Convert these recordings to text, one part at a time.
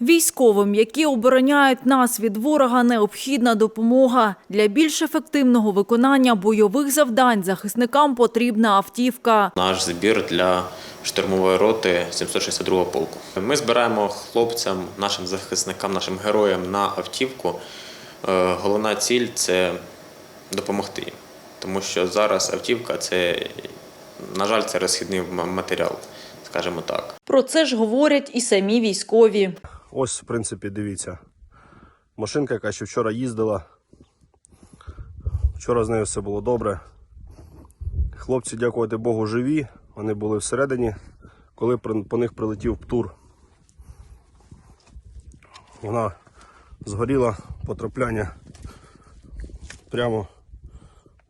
Військовим, які обороняють нас від ворога, необхідна допомога. Для більш ефективного виконання бойових завдань захисникам потрібна автівка. Наш збір для штурмової роти 762 полку. Ми збираємо хлопцям, нашим захисникам, нашим героям на автівку. Е, Головна ціль це допомогти їм. Тому що зараз автівка це, на жаль, це розхідний матеріал, скажімо так. Про це ж говорять і самі військові. Ось, в принципі, дивіться. Машинка, яка ще вчора їздила. Вчора з нею все було добре. Хлопці, дякувати Богу, живі. Вони були всередині, коли по них прилетів птур. Вона згоріла потрапляння прямо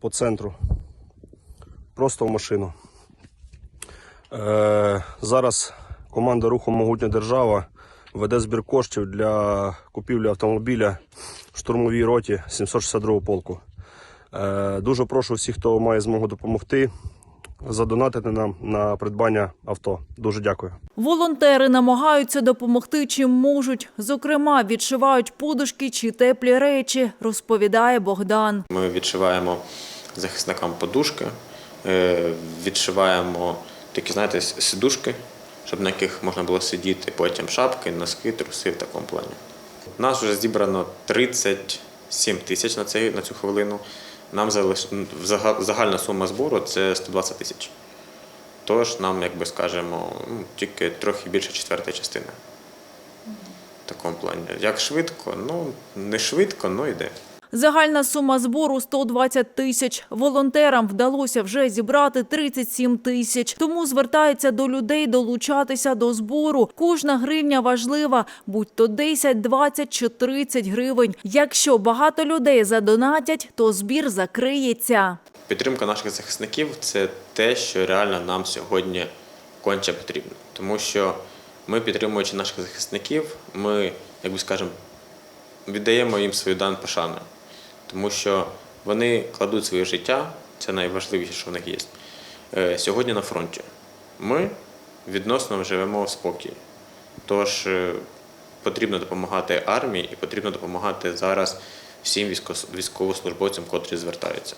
по центру. Просто в машину. Е, зараз команда руху Могутня держава веде збір коштів для купівлі автомобіля в штурмовій роті 762 полку. Е, дуже прошу всіх, хто має змогу допомогти, задонатити нам на придбання авто. Дуже дякую. Волонтери намагаються допомогти чим можуть. Зокрема, відшивають подушки чи теплі речі, розповідає Богдан. Ми відшиваємо захисникам подушки, е, відшиваємо такі, знаєте, сидушки, щоб на яких можна було сидіти, потім шапки, носки, труси в такому плані. У нас вже зібрано 37 тисяч на, цей, на цю хвилину. Нам залиш... загальна сума збору це 120 тисяч. Тож нам, як би скажемо, ну, тільки трохи більше четвертої частини. В такому плані. Як швидко? Ну, не швидко, але йде. Загальна сума збору 120 тисяч. Волонтерам вдалося вже зібрати 37 тисяч. Тому звертається до людей долучатися до збору. Кожна гривня важлива, будь то 10, 20 чи 30 гривень. Якщо багато людей задонатять, то збір закриється. Підтримка наших захисників це те, що реально нам сьогодні конче потрібно. Тому що ми, підтримуючи наших захисників, ми, як би скажемо, віддаємо їм свою дан пошану. Тому що вони кладуть своє життя, це найважливіше, що в них є. е, Сьогодні на фронті. Ми відносно живемо в спокій. Тож е, потрібно допомагати армії і потрібно допомагати зараз всім військовослужбовцям, котрі звертаються.